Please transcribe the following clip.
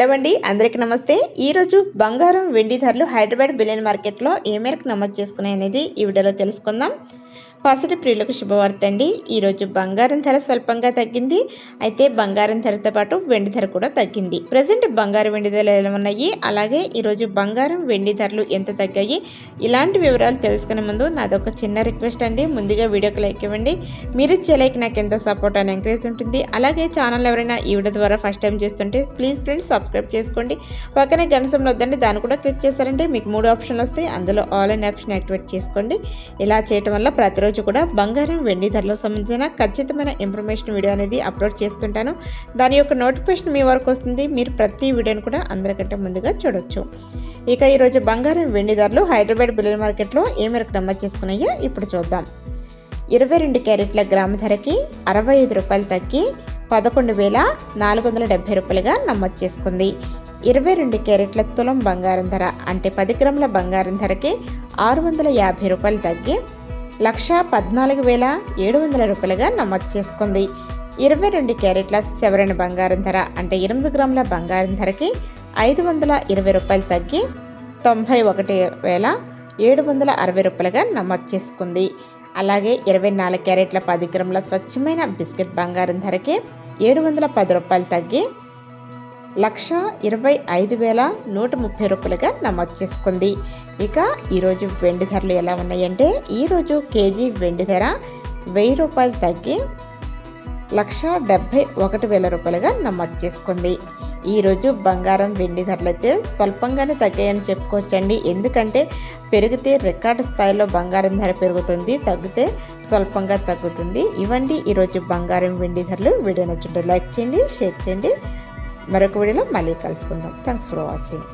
Hello అండి అందరికీ నమస్తే. ఈరోజు బంగారం వెండి ధరలు హైదరాబాద్ బిలియన్ మార్కెట్లో ఏ మేరకు నమోదు చేసుకున్నాయి అనేది ఈ వీడియోలో తెలుసుకుందాం. పసిటి ప్రియులకు శుభవార్త అండి. ఈరోజు బంగారం ధర స్వల్పంగా తగ్గింది. అయితే బంగారం ధరతో పాటు వెండి ధర కూడా తగ్గింది. ప్రజెంట్ బంగారం వెండి ధరలు ఎలా ఉన్నాయి? అలాగే ఈరోజు బంగారం వెండి ధరలు ఎంత తగ్గాయి? ఇలాంటి వివరాలు తెలుసుకునే ముందు నాదొక చిన్న రిక్వెస్ట్ అండి. ముందుగా వీడియోకి లైక్ ఇవ్వండి. మీరు ఇచ్చే లైక్ నాకు ఎంత సపోర్ట్ అని ఎంకరేజ్ ఉంటుంది. అలాగే ఛానల్ ఎవరైనా ఈ వీడియో ద్వారా ఫస్ట్ టైం చేస్తుంటే ప్లీజ్ ఫ్రెండ్స్ సబ్స్క్రైబ్ చేసుకోండి. పక్కనే గణసంలో వద్దండి దాన్ని కూడా క్లిక్ చేస్తారంటే మీకు మూడు ఆప్షన్లు వస్తాయి. అందులో ఆన్లైన్ ఆప్షన్ యాక్టివేట్ చేసుకోండి. ఇలా చేయడం వల్ల ప్రతిరోజు కూడా బంగారం వెండి ధరలకు సంబంధించిన ఖచ్చితమైన ఇన్ఫర్మేషన్ వీడియో అనేది అప్లోడ్ చేస్తుంటాను. దాని యొక్క నోటిఫికేషన్ మీ వరకు వస్తుంది. మీరు ప్రతి వీడియోని కూడా అందరికంటే ముందుగా చూడొచ్చు. ఇక ఈరోజు బంగారం వెండి ధరలు హైదరాబాద్ బిల్లర్ మార్కెట్లో ఏ మేరకు నమోదు చేసుకున్నాయో ఇప్పుడు చూద్దాం. ఇరవై రెండు క్యారెట్ల గ్రామ ధరకి అరవై ఐదు రూపాయలు తగ్గి పదకొండు వేల నాలుగు వందల డెబ్బై రూపాయలుగా నమోదు చేసుకుంది. ఇరవై రెండు క్యారెట్ల తులం బంగారం ధర అంటే పది గ్రాముల బంగారం ధరకి ఆరు వందల యాభై రూపాయలు తగ్గి లక్ష పద్నాలుగు వేల ఏడు వందల రూపాయలుగా నమోదు చేసుకుంది. ఇరవై రెండు క్యారెట్ల సెవరణ బంగారం ధర అంటే ఎనిమిది గ్రాముల బంగారం ధరకి ఐదు వందల ఇరవై రూపాయలు తగ్గి తొంభై ఒకటి వేల ఏడు వందల అరవై రూపాయలుగా నమోదు చేసుకుంది. అలాగే ఇరవై నాలుగు క్యారెట్ల పది గ్రాముల స్వచ్ఛమైన బిస్కెట్ బంగారం ధరకి ఏడు వందల పది రూపాయలు తగ్గి లక్ష ఇరవై ఐదు వేల నూట ముప్పై రూపాయలుగా నమోదు చేసుకుంది. ఇక ఈరోజు వెండి ధరలు ఎలా ఉన్నాయంటే ఈరోజు కేజీ వెండి ధర వెయ్యి రూపాయలు తగ్గి లక్ష డెబ్భై ఒకటి వేల రూపాయలుగా నమోదు చేసుకుంది. ఈరోజు బంగారం వెండి ధరలు అయితే స్వల్పంగానే తగ్గాయని చెప్పుకోవచ్చండి. ఎందుకంటే పెరిగితే రికార్డు స్థాయిలో బంగారం ధర పెరుగుతుంది తగ్గితే స్వల్పంగా తగ్గుతుంది. ఇవ్వండి ఈరోజు బంగారం వెండి ధరలు. వీడియో నచ్చుంటే లైక్ చేయండి షేర్ చేయండి. మరొక వీడియోలో మళ్ళీ కలుసుకుందాం. Thanks for watching.